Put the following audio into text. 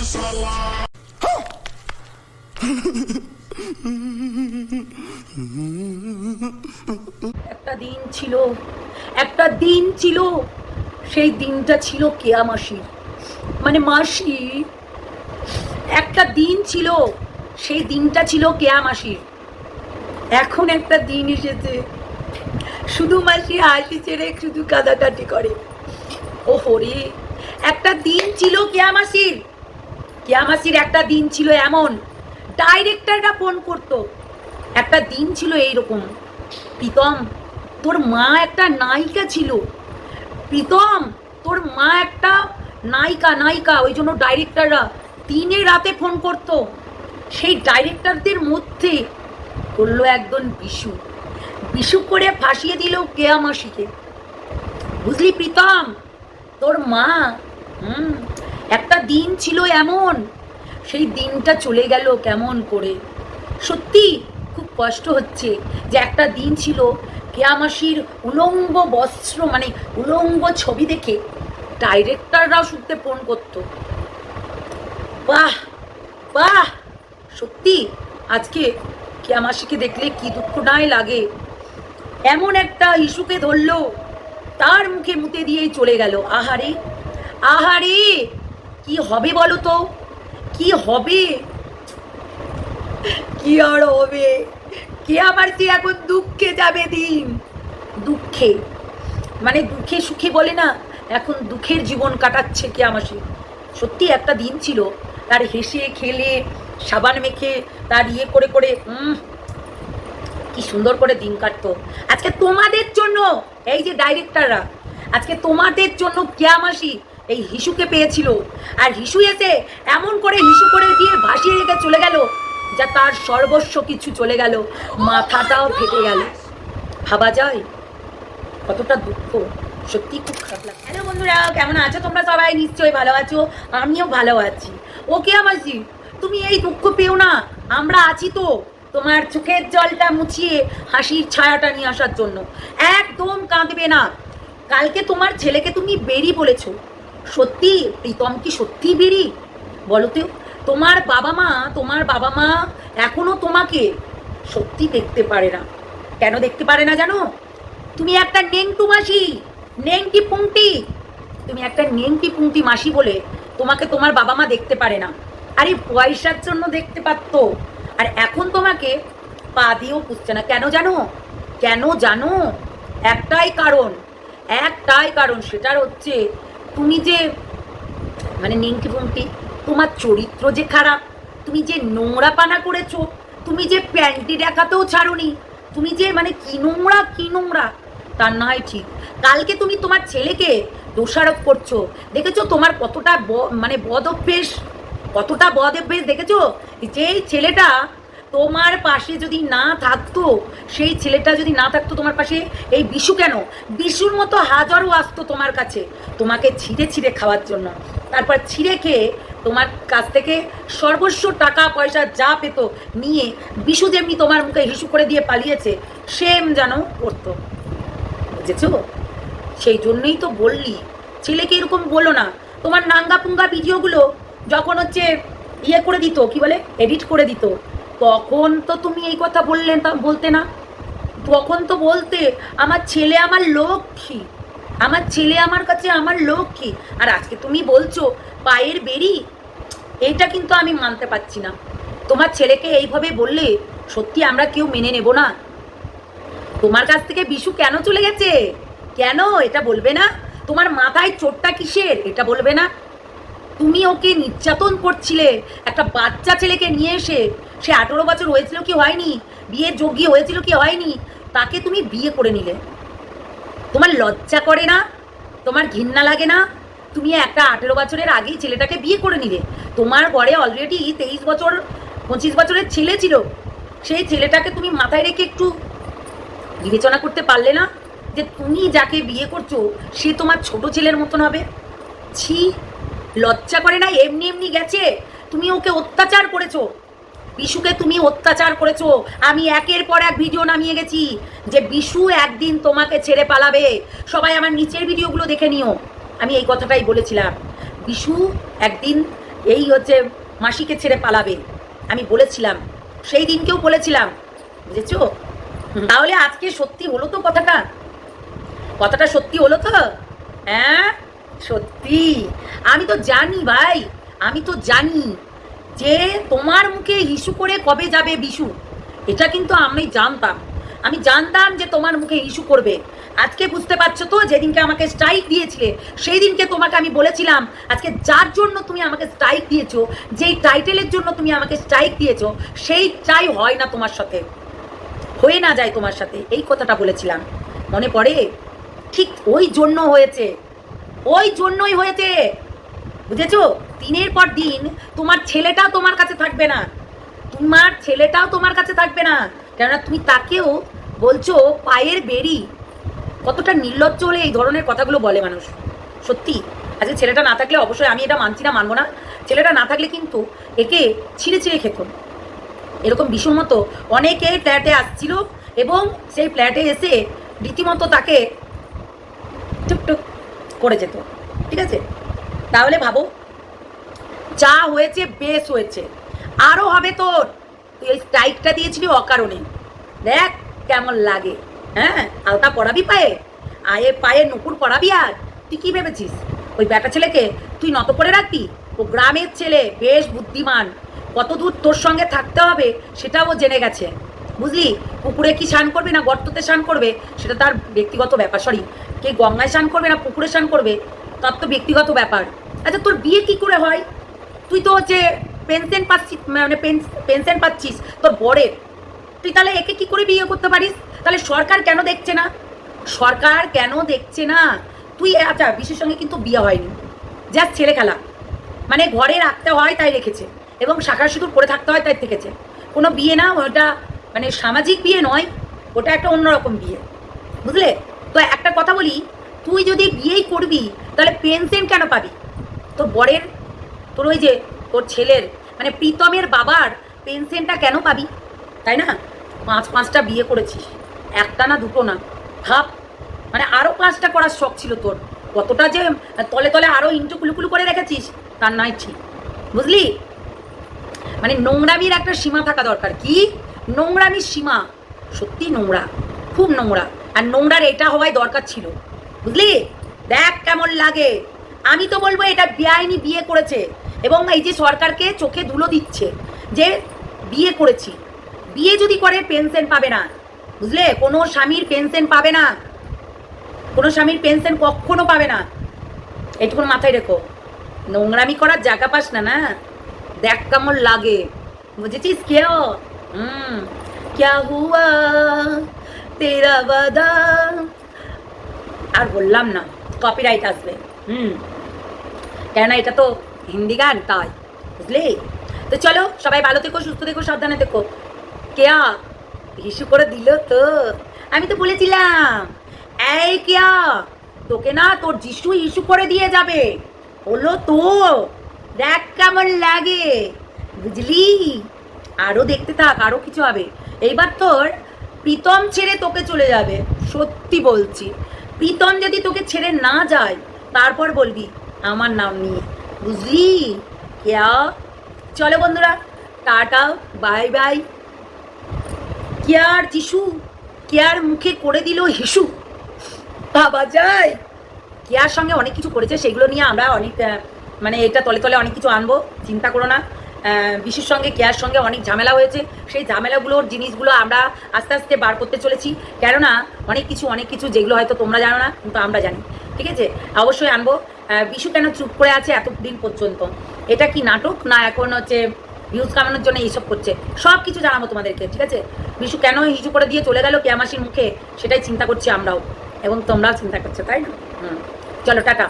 isso একটা দিন ছিল, একটা দিন ছিল, সেই দিনটা ছিল কেয়া মাসির? মানে মাসি, একটা দিন ছিল, সেই দিনটা ছিল কেয়া মাসির? এখন একটা দিন এসেছে, শুধু মাসি হাসি ছেড়ে শুধু কাদাকাটি করে। ও হরে একটা দিন ছিল কেয়া মাসির কেয়া মাসির একটা দিন ছিল এমন। ডাইরেক্টররা ফোন করতো। একটা দিন ছিল এইরকম। প্রীতম, তোর মা একটা নায়িকা ছিল। প্রীতম, তোর মা একটা নায়িকা নায়িকা, ওই জন্য ডাইরেক্টররা দিনে রাতে ফোন করতো। সেই ডাইরেক্টরদের মধ্যে করল একজন বিশু। বিশু করে ফাঁসিয়ে দিল কেয়া মাসিকে বুঝলি প্রীতম, তোর মা হুম, একটা দিন ছিল এমন, সেই দিনটা চলে গেল কেমন করে? সত্যি খুব কষ্ট হচ্ছে যে একটা দিন ছিল কেয়ামাসির উলঙ্গ বস্ত্র মানে উলঙ্গ ছবি দেখে ডাইরেক্টররাও শুনতে ফোন করতো। বাহ বাহ, সত্যি আজকে কেয়ামাসিকে দেখলে কি দুঃখ নাই লাগে। এমন একটা ইস্যুকে ধরলো, তার মুখে মুতে দিয়েই চলে গেল। আহারে আহারে, কি হবে বলো তো? কি হবে? কি আর হবে? কে আমার তুই এখন দুঃখে যাবে দিন? দুঃখে। মানে দুঃখে সুখে বলে না, এখন দুঃখের জীবন কাটাচ্ছে কে আমার সত্যি একটা দিন ছিল, তার হেসে, খেলে, সাবান মেখে, তার ইয়ে করে করে কি সুন্দর করে দিন কাটতো। আজকে তোমাদের জন্য, এই যে ডাইরেক্টররা আজকে তোমাদের জন্য কেয়ামাসি এই হিসুকে পেয়েছিল। আর হিসু এসে এমন করে হিসু করে দিয়ে ভাসিয়ে রেখে চলে গেল, যা তার সর্বস্ব কিছু চলে গেল। মাথাটাও ফেটে গেল। ভাবা যায়, কতটা দুঃখ। সত্যি খুব খারাপ লাগে হ্যালো বন্ধুরা, কেমন আছো তোমরা সবাই? নিশ্চয়ই ভালো আছো। আমিও ভালো আছি। ওকে আমাসি তুমি এই দুঃখ পেও না। আমরা আছি তো তোমার চোখের জলটা মুছিয়ে হাসির ছায়াটা নিয়ে আসার জন্য। একদম কাঁদবে না। কালকে তোমার ছেলেকে তুমি বেরি বলেছ। সত্যি, প্রীতম কি সত্যি বিড়ি বলো তো, তোমার বাবা মা, তোমার বাবা মা এখনও তোমাকে সত্যি দেখতে পারে না। কেন দেখতে পারে না জানো? তুমি একটা নেংটু মাসি, নেংটি পুংটি। তুমি একটা নেংটি পুংটি মাসি বলে তোমাকে তোমার বাবা মা দেখতে পারে না। আরে, পয়সার জন্য দেখতে পারতো। আর এখন তোমাকে পা দিয়েও পুষছে না। কেন জানো? কেন জানো? একটাই কারণ একটাই কারণ, সেটার হচ্ছে তুমি যে মানে নিংটি পুংটি তোমার চরিত্র যে খারাপ, তুমি যে নোংরা পানা করেছ, তুমি যে প্যান্টি দেখাতেও ছাড়োনি, তুমি যে মানে কি নোংরা কি নোংরা, তা নয় ঠিক। কালকে তুমি তোমার ছেলেকে দোষারোপ করছ। দেখেছ তোমার কতটা মানে বদ অভ্যেস? কতটা বদ অভ্যেস দেখেছ? যেই ছেলেটা তোমার পাশে যদি না থাকতো, সেই ছেলেটা যদি না থাকতো তোমার পাশে, এই বিশু কেন? বিশুর মতো হাজারও আসতো তোমার কাছে। তোমাকে ছিঁড়ে ছিঁড়ে খাওয়ার জন্য। তারপর ছিঁড়ে খেয়ে তোমার কাছ থেকে সর্বস্ব টাকা পয়সা যা পেতো নিয়ে বিশু যেমনি তোমার মুখে হিসু করে দিয়ে পালিয়েছে, সেম যেন করতো। বুঝেছ? সেই জন্যই তো বললি। ছেলেকে এরকম বলো না। তোমার নাঙ্গা পুঙ্গা ভিডিওগুলো যখন হচ্ছে ইয়ে করে দিত, কি বলে? এডিট করে দিত। তখন তো তুমি এই কথা বললে তা বলতে না। তখন তো বলতে, আমার ছেলে আমার লক্ষ্মী। আমার ছেলে আমার কাছে আমার লক্ষ্মী। আর আজকে তুমি বলছো, পায়ের বেরি এটা কিন্তু আমি মানতে পারছি না। তোমার ছেলেকে এইভাবে বললে, সত্যি আমরা কেউ মেনে নেব না। তোমার কাছ থেকে বিশু কেন চলে গেছে? কেন? এটা বলবে না। তোমার মাথায় চোটটা কিসের? এটা বলবে না। তুমি ওকে নির্যাতন করছিলে। একটা বাচ্চা ছেলেকে নিয়ে এসে সে আঠেরো বছর হয়েছিল কি হয়নি? বিয়ে যোগ্য হয়েছিল কি হয়নি? তাকে তুমি বিয়ে করে নিলে। তোমার লজ্জা করে না? তোমার ঘৃণা লাগে না? তুমি একটা আঠেরো বছরের আগেই ছেলেটাকে বিয়ে করে নিলে। তোমার ঘরে অলরেডি তেইশ বছর, পঁচিশ বছরের ছেলে ছিল। সেই ছেলেটাকে তুমি মাথায় রেখে একটু বিবেচনা করতে পারলে না? যে তুমি যাকে বিয়ে করছ, সে তোমার ছোট ছেলের মতন হবে। ছি, লজ্জা করে না? এমনি এমনি গেছে। তুমি ওকে অত্যাচার করেছ। বিশুকে তুমি অত্যাচার করেছ। আমি একের পর এক ভিডিও নামিয়ে গেছি যে বিশু একদিন তোমাকে ছেড়ে পালাবে। সবাই আমার নিচের ভিডিওগুলো দেখে নিও। আমি এই কথাটাই বলেছিলাম। বিশু একদিন এই হচ্ছে মাসিকে ছেড়ে পালাবে। আমি বলেছিলাম। সেই দিনকেও বলেছিলাম। বুঝেছ? তাহলে আজকে সত্যি হলো তো কথাটা? কথাটা সত্যি হলো তো? হ্যাঁ? সত্যি। আমি তো জানি ভাই। আমি তো জানি। যে তোমার মুখে ইস্যু করে কবে যাবে বিশু? এটা কিন্তু আমি জানতাম। আমি জানতাম যে তোমার মুখে ইস্যু করবে। আজকে বুঝতে পারছ তো, যেদিনকে আমাকে স্ট্রাইক দিয়েছিলে সেই দিনকে তোমাকে আমি বলেছিলাম, আজকে যার জন্য তুমি আমাকে স্ট্রাইক দিয়েছ, যেই টাইটেলের জন্য তুমি আমাকে স্ট্রাইক দিয়েছ, সেই চাই হয় না তোমার সাথে। হয়ে না যায় তোমার সাথে, এই কথাটা বলেছিলাম। মনে পড়ে? ঠিক ওই জন্য হয়েছে। ওই জন্যই হয়েছে। বুঝেছ? দিনের পর দিন তোমার ছেলেটাও তোমার কাছে থাকবে না। তোমার ছেলেটাও তোমার কাছে থাকবে না। কেননা তুমি তাকেও বলছো, পায়ের বেরি কতটা নির্লজ্জ হলে এই ধরনের কথাগুলো বলে মানুষ। সত্যি আজকে ছেলেটা না থাকলে অবশ্যই আমি এটা মানছি না, মানবো না। ছেলেটা না থাকলে কিন্তু একে ছিঁড়ে ছিঁড়ে খেত। এরকম ভীষণ মতো অনেকে ফ্ল্যাটে আসছিল এবং সেই ফ্ল্যাটে এসে রীতিমতো তাকে টুকটুক করে যেত। ঠিক আছে? তাহলে ভাবো যা হয়েছে, বেশ হয়েছে। আরও হবে তোর। তুই ওই স্ট্রাইকটা দিয়েছিলি অকারণে। দেখ কেমন লাগে। হ্যাঁ আলতা পড়াবি পায়ে। আয়ে পায়ে নুপুর পড়াবি আর। তুই কি ভেবেছিস? ওই ব্যাটা ছেলেকে তুই নত করে রাখবি? ও গ্রামের ছেলে, বেশ বুদ্ধিমান। কত দূর তোর সঙ্গে থাকতে হবে সেটাও জেনে গেছে। বুঝলি? পুকুরে কি স্নান করবে না গর্ততে স্নান করবে, সেটা তার ব্যক্তিগত ব্যাপার সরি কে গঙ্গায় স্নান করবে না পুকুরে স্নান করবে, তার তো ব্যক্তিগত ব্যাপার। আচ্ছা তোর বিয়ে কি করে হয়? তুই তো হচ্ছে পেনশন পাচ্ছিস মানে পেনশন পাচ্ছিস, তোর বরের। তুই তাহলে একে কি করে বিয়ে করতে পারিস? তাহলে সরকার কেন দেখছে না? সরকার কেন দেখছে না? তুই আচ্ছা বিশের সঙ্গে কিন্তু বিয়ে হয়নি। যা ছেলে খেলা। মানে ঘরে রাখতে হয় তাই রেখেছে। এবং শাখা সিঁদুর পরে থাকতে হয় তাই থেকেছে। কোনো বিয়ে না, ওটা মানে সামাজিক বিয়ে নয়, ওটা একটা অন্যরকম বিয়ে। বুঝলে? তো একটা কথা বলি, তুই যদি বিয়েই করবি, তাহলে পেনশন কেন পাবি? তো বরের তোর ওই যে তোর ছেলের মানে প্রীতমের বাবার পেনশনটা কেন পাবি? তাই না? পাঁচ পাঁচটা বিয়ে করেছিস, একটা না দুটো না? ভাব মানে আরও পাঁচটা করার শখ ছিল তোর। কতটা যে তলে তলে আরও ইন্টু কুলুকুলু করে রেখেছিস, তার নয় ঠিক। বুঝলি? মানে নোংরামির একটা সীমা থাকা দরকার। কি? নোংরামির সীমা। সত্যি নোংরা, খুব নোংরা। আর নোংরার এটা হওয়াই দরকার ছিল। বুঝলি? দেখ কেমন লাগে। আমি তো বলব এটা বেআইনি বিয়ে করেছে। এবং এই যে সরকারকে চোখে ধুলো দিচ্ছে যে বিয়ে করেছি, বিয়ে যদি করে পেনশন পাবে না, বুঝলে? কোনো স্বামীর পেনশন পাবে না, কোনো স্বামীর পেনশন কখনো পাবে না। এটুকুন মাথায় রেখো। নোংরামি করার জায়গা পাস না না? দেখ কেমন লাগে। বুঝেছিস কেউ? হুম। ক্যা হুয়া? তেরা বাদা? আর বললাম না কপিরাইট আসবে। হুম। কেন এটা তো হিন্দি গান তাই, বুঝলি? তো চলো, সবাই ভালো থেকো, সুস্থ থেকো, সাবধানে থেকো। কেয়া ইস্যু করে দিল তো। আমি তো বলেছিলাম, এই কেয়া, তোকে না তোর যিশু ইস্যু করে দিয়ে যাবে। হলো তো। দেখ কেমন লাগে, বুঝলি? আরও দেখতে থাক আরও কিছু হবে। এইবার তোর প্রীতম ছেড়ে তোকে চলে যাবে, সত্যি বলছি। প্রীতম যদি তোকে ছেড়ে না যায়, তারপর বলবি, আমার নাম নিয়ে। বুঝলি? কেয়া? চলো বন্ধুরা, টাটা, বাই বাই। কেয়ার যিশু, কেয়ার মুখে করে দিল হিসু। বাবা যায়। কেয়ার সঙ্গে অনেক কিছু করেছে, সেগুলো নিয়ে আমরা অনেক মানে এটা তলে তলে অনেক কিছু আনব, চিন্তা করো না। বিশুর সঙ্গে, কেয়ার সঙ্গে অনেক ঝামেলা হয়েছে। সেই ঝামেলাগুলোর জিনিসগুলো আমরা আস্তে আস্তে বার করতে চলেছি। কেননা, অনেক কিছু অনেক কিছু যেগুলো হয়তো তোমরা জানো না, কিন্তু আমরা জানি। ঠিক আছে? অবশ্যই আনব। বিশু কেন চুপ করে আছে এতদিন পর্যন্ত? এটা কি নাটক? না, এখন হচ্ছে ভিউজ কামানোর জন্য এইসব করছে? সব কিছু জানাব তোমাদেরকে, ঠিক আছে? বিশু কেন হিসু করে দিয়ে চলে গেল কেয়ামাসির মুখে? সেটাই চিন্তা করছি আমরাও। এবং তোমরাও চিন্তা করছ, তাই না? হুম। চলো, টাটা।